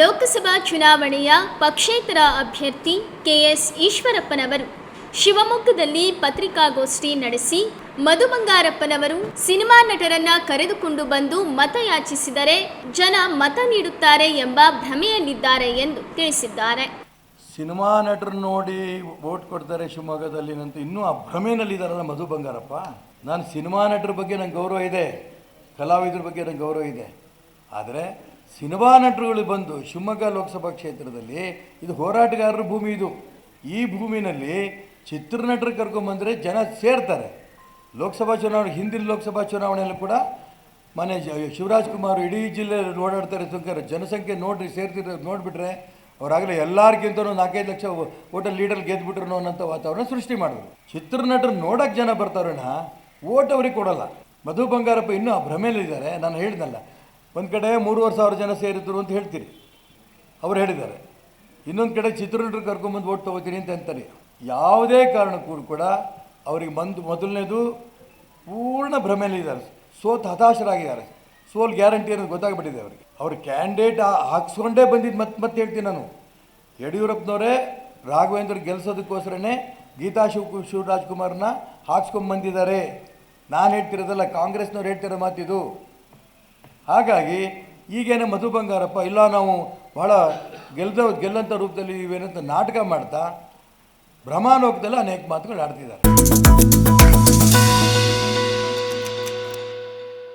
ಲೋಕಸಭಾ ಚುನಾವಣೆಯ ಪಕ್ಷೇತರ ಅಭ್ಯರ್ಥಿ ಕೆಎಸ್ ಈಶ್ವರಪ್ಪನವರು. ಶಿವಮೊಗ್ಗದಲ್ಲಿ ಪತ್ರಿಕಾಗೋಷ್ಠಿ ನಡೆಸಿ ಮಧು ಬಂಗಾರಪ್ಪನವರು ಸಿನಿಮಾ ನಟರನ್ನ ಕರೆದುಕೊಂಡು ಬಂದು ಮತ ಯಾಚಿಸಿದರೆ ಜನ ಮತ ನೀಡುತ್ತಾರೆ ಎಂಬ ಭ್ರಮೆಯಲ್ಲಿದ್ದಾರೆ ಎಂದು ತಿಳಿಸಿದ್ದಾರೆ. ಸಿನಿಮಾ ನಟರು ನೋಡಿ ವೋಟ್ ಕೊಡ್ತಾರೆ ಶಿವಮೊಗ್ಗದಲ್ಲಿ ಅಂತ ಇನ್ನೂ ಆ ಭ್ರಮೆಯಲ್ಲಿದ್ದಾರಲ್ಲ ಮಧು ಬಂಗಾರಪ್ಪ. ನಾನು ಸಿನಿಮಾ ನಟರ ಬಗ್ಗೆ ನಂಗೆ ಗೌರವ ಇದೆ, ಕಲಾವಿದರ ಬಗ್ಗೆ ನಂಗೆ ಗೌರವ ಇದೆ. ಆದರೆ ಸಿನಿಮಾ ನಟರುಗಳು ಬಂದು ಶಿವಮೊಗ್ಗ ಲೋಕಸಭಾ ಕ್ಷೇತ್ರದಲ್ಲಿ, ಇದು ಹೋರಾಟಗಾರರ ಭೂಮಿ ಇದು. ಈ ಭೂಮಿನಲ್ಲಿ ಚಿತ್ರನಟರು ಕರ್ಕೊಂಬಂದರೆ ಜನ ಸೇರ್ತಾರೆ. ಲೋಕಸಭಾ ಚುನಾವಣೆ, ಹಿಂದಿನ ಲೋಕಸಭಾ ಚುನಾವಣೆಯಲ್ಲೂ ಕೂಡ ಮನೆ ಶಿವರಾಜ್ ಕುಮಾರ್ ಇಡೀ ಜಿಲ್ಲೆ ಓಡಾಡ್ತಾರೆ ಸುಂಕರ. ಜನಸಂಖ್ಯೆ ನೋಡ್ರಿ, ಸೇರ್ತಿರೋ, ನೋಡಿಬಿಟ್ರೆ ಅವರಾಗಲೇ ಎಲ್ಲರಿಗಿಂತನೂ ನಾಲ್ಕೈದು ಲಕ್ಷ ಓಟಲ್ಲಿ ಲೀಡರ್ ಗೆದ್ದುಬಿಟ್ರು ಅನ್ನೋಂಥ ವಾತಾವರಣ ಸೃಷ್ಟಿ ಮಾಡಿದ್ರು. ಚಿತ್ರನಟರು ನೋಡೋಕ್ಕೆ ಜನ ಬರ್ತಾರಣ್ಣ ಓಟ್ ಅವ್ರಿಗೆ ಕೊಡೋಲ್ಲ. ಮಧು ಬಂಗಾರಪ್ಪ ಇನ್ನೂ ಆ ಭ್ರಮೆಯಲ್ಲಿದ್ದಾರೆ. ನಾನು ಹೇಳಿದ್ನಲ್ಲ ಒಂದು ಕಡೆ ಮೂರುವರೆ ಸಾವಿರ ಜನ ಸೇರಿದ್ರು ಅಂತ ಹೇಳ್ತೀರಿ. ಅವ್ರು ಹೇಳಿದ್ದಾರೆ. ಇನ್ನೊಂದು ಕಡೆ ಚಿತ್ರನಟರು ಕರ್ಕೊಂಬಂದು ಓಟ್ ತೊಗೋತೀನಿ ಅಂತ ಅಂತಾರೆ. ಯಾವುದೇ ಕಾರಣಕ್ಕೂ ಕೂಡ ಅವರಿಗೆ ಬಂದು ಮೊದಲನೇದು ಪೂರ್ಣ ಭ್ರಮೆಯಲ್ಲಿದ್ದಾರೆ ಸೋತ್ ಹತಾಶರಾಗಿದ್ದಾರೆ ಸೋಲ್ ಗ್ಯಾರಂಟಿ ಅನ್ನೋದು ಗೊತ್ತಾಗ್ಬಿಟ್ಟಿದೆ ಅವರಿಗೆ. ಅವ್ರ ಕ್ಯಾಂಡಿಡೇಟ್ ಹಾಕ್ಸ್ಕೊಂಡೇ ಬಂದಿದ್ದು ಮತ್ತೆ ಮತ್ತೆ ಹೇಳ್ತೀನಿ ನಾನು. ಯಡಿಯೂರಪ್ಪನವರೇ, ರಾಘವೇಂದ್ರ ಗೆಲ್ಸೋದಕ್ಕೋಸ್ಕರನೇ ಗೀತಾ ಶಿವ ಶಿವರಾಜ್ಕುಮಾರ್ನ ಹಾಕ್ಸ್ಕೊಂಬಂದಿದ್ದಾರೆ. ನಾನು ಹೇಳ್ತಿರೋದಲ್ಲ, ಕಾಂಗ್ರೆಸ್ನವ್ರು ಹೇಳ್ತಿರೋ ಮಾತಿದು. ಹಾಗಾಗಿ ಈಗೇನು ಮಧು ಬಂಗಾರಪ್ಪ, ಇಲ್ಲ ನಾವು ಭಾಳ ಗೆಲ್ದ ಗೆಲ್ಲಂಥ ರೂಪದಲ್ಲಿ ಇವೇನಂತ ನಾಟಕ ಮಾಡ್ತಾ ಭ್ರಮಾಲೋಕದಲ್ಲಿ ಅನೇಕ ಮಾತುಗಳು ಆಡ್ತಿದ್ದಾರೆ.